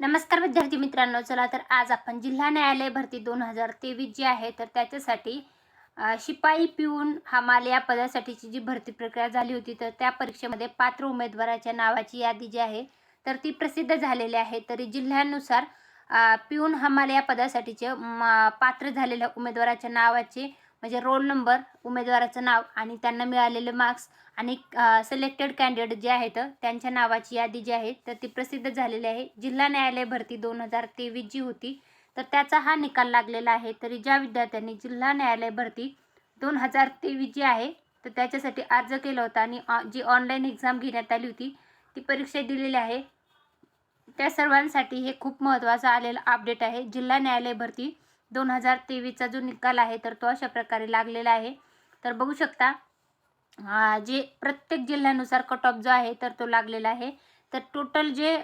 नमस्कार विद्यार्थी मित्रांनो चला तर आज आपण जिल्हा न्यायालय भरती दोन हजार तेवीस जी आहे तर त्याच्यासाठी शिपाई पिऊन हमाल या पदासाठीची जी भरती प्रक्रिया झाली होती तर त्या परीक्षेमध्ये पात्र उमेदवाराच्या नावाची यादी जी आहे तर ती प्रसिद्ध झालेली आहे. तरी जिल्ह्यानुसार पिऊन हमाल या पदासाठीचे पात्र झालेल्या उमेदवाराच्या नावाचे म्हणजे रोल नंबर उमेदवाराचं नाव आणि त्यांना मिळालेले मार्क्स आणि सिलेक्टेड कॅन्डिडेट जे आहेत त्यांच्या नावाची यादी जी आहे तर ती प्रसिद्ध झालेली आहे. जिल्हा न्यायालय भरती दोन हजार तेवीस जी होती तर त्याचा हा निकाल लागलेला आहे. तरी ज्या विद्यार्थ्यांनी जिल्हा न्यायालय भरती दोन हजार तेवीस जी आहे तर त्याच्यासाठी अर्ज केला होता आणि ऑ- जी ऑनलाईन एक्झाम घेण्यात आली होती ती परीक्षा दिलेली आहे. त्या सर्वांसाठी हे खूप महत्त्वाचं आलेलं अपडेट आहे. जिल्हा न्यायालय भरती दोन हजार तेवीसचा जो निकाल आहे तर तो अशा प्रकारे लागलेला आहे. तर बघू शकता जे प्रत्येक जिल्ह्यानुसार कट ऑफ जो आहे तर तो लागलेला आहे. तर टोटल जे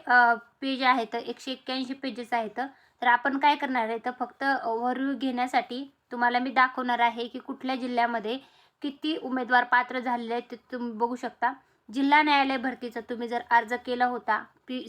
पेज आहे तर एकशे एक्क्याऐंशी पेजेस आहेत. तर आपण काय करणार आहे तर फक्त ओव्हरव्ह्यू घेण्यासाठी तुम्हाला मी दाखवणार आहे की कुठल्या जिल्ह्यामध्ये किती उमेदवार पात्र झालेले आहेत ते तुम्ही बघू शकता. जिल्हा न्यायालय भरतीचा तुम्ही जर अर्ज केला होता पी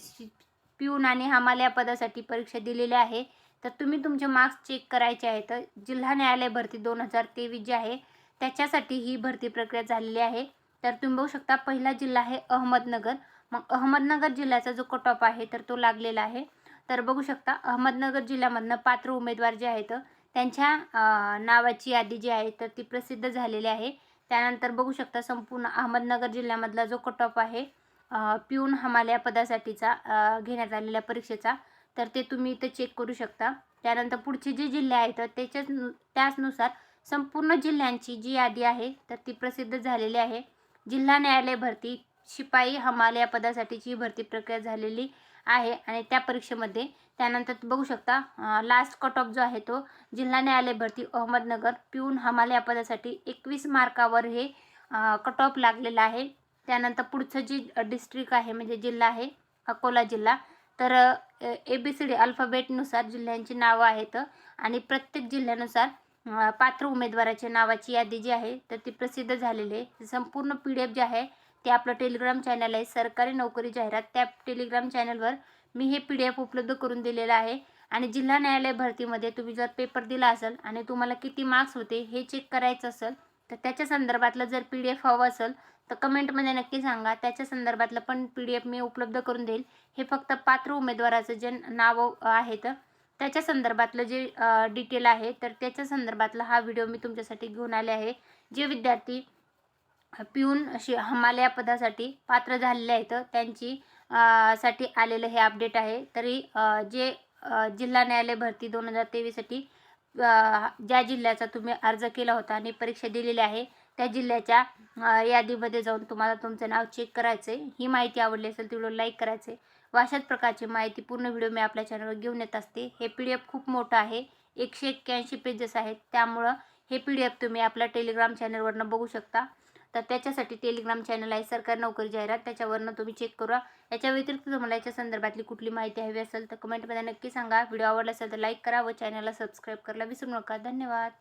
पिऊन आणि हमाल या पदासाठी परीक्षा दिलेली आहे तर तुम्ही तुमचे मार्क्स चेक करायचे आहेत. जिल्हा न्यायालय भरती दोन हजार तेवीस जी आहे त्याच्यासाठी ही भरती प्रक्रिया झालेली आहे. तर तुम्ही बघू शकता पहिला जिल्हा आहे अहमदनगर. मग अहमदनगर जिल्ह्याचा जो कट ऑफ आहे तर तो लागलेला आहे. तर बघू शकता अहमदनगर जिल्ह्यामधनं पात्र उमेदवार जे आहेत त्यांच्या नावाची यादी जी आहे तर ती प्रसिद्ध झालेली आहे. त्यानंतर बघू शकता संपूर्ण अहमदनगर जिल्ह्यामधला जो कट ऑफ आहे पिऊन हमाल पदासाठीचा घेण्यात आलेल्या परीक्षेचा तर ते तुम्ही इथं चेक करू शकता. त्यानंतर पुढचे जे जिल्हे आहेत त्याच्याच त्याचनुसार संपूर्ण जिल्ह्यांची जी यादी आहे तर ती प्रसिद्ध झालेली आहे. जिल्हा न्यायालय भरती शिपाई हमाल या पदासाठीची भरती प्रक्रिया झालेली आहे आणि त्या परीक्षेमध्ये त्यानंतर बघू शकता लास्ट कट ऑफ जो आहे तो जिल्हा न्यायालय भरती अहमदनगर पिऊन हमाल या पदासाठी एकवीस मार्कावर हे कट ऑफ लागलेला आहे. त्यानंतर पुढचं जी डिस्ट्रिक्ट आहे म्हणजे जिल्हा आहे अकोला जिल्हा तर ए बी सी डी अल्फाबेटनुसार जिल्ह्यांची नावं आहेत आणि प्रत्येक जिल्ह्यानुसार पात्र उमेदवाराच्या नावाची यादी जी आहे तर ती प्रसिद्ध झालेली आहे. संपूर्ण पी डी एफ जे आहे ते आपलं टेलिग्राम चॅनल आहे सरकारी नोकरी जाहिरात. त्या टेलिग्राम चॅनलवर मी हे पी डी एफ उपलब्ध करून दिलेलं आहे. आणि जिल्हा न्यायालय भरतीमध्ये तुम्ही जर पेपर दिला असेल आणि तुम्हाला किती मार्क्स होते हे चेक करायचं असेल तर त्याच्या संदर्भातलं जर पी डी एफ हवं असेल तर कमेंटमध्ये नक्की सांगा. त्याच्या संदर्भातलं पण पी डी एफ मी उपलब्ध करून देईल. हे फक्त पात्र उमेदवाराचं जे नावं आहेत त्याच्या संदर्भातलं जे डिटेल आहे तर त्याच्या संदर्भातला हा व्हिडिओ मी तुमच्यासाठी घेऊन आले आहे. जे विद्यार्थी पिऊन शि हमालया पदासाठी पात्र झालेले आहेत त्यांची साठी आलेलं हे अपडेट आहे. तरी जे जिल्हा न्यायालय भरती दोन हजार तेवीससाठी ज्या जिल्ह्याचा तुम्ही अर्ज केला होता आणि परीक्षा दिलेली आहे त्या जिल्ह्याच्या यादीमध्ये जाऊन तुम्हाला तुमचं नाव चेक करायचं आहे ही माहिती आवडली असेल तेवढं व्हिडिओ लाईक करायचे व अशाच प्रकारची माहिती पूर्ण व्हिडिओ मी आपल्या चॅनलवर घेऊन येत असते. हे पी डी एफ खूप मोठं आहे. एकशे एक्क्याऐंशी पेजेस आहेत. त्यामुळं हे पी डी एफ तुम्ही आपल्या टेलिग्राम चॅनलवरनं बघू शकता. तर त्याच्यासाठी टेलिग्राम चॅनल आहे. सरकारी नोकरी जाहिरात त्याच्यावरनं तुम्ही चेक करा. याच्या व्यतिरिक्त तुम्हाला याच्या संदर्भातली कुठली माहिती हवी असेल तर कमेंटमध्ये नक्की सांगा. व्हिडिओ आवडला असेल तर लाईक करा व चॅनलला सबस्क्राईब करायला विसरू नका. धन्यवाद.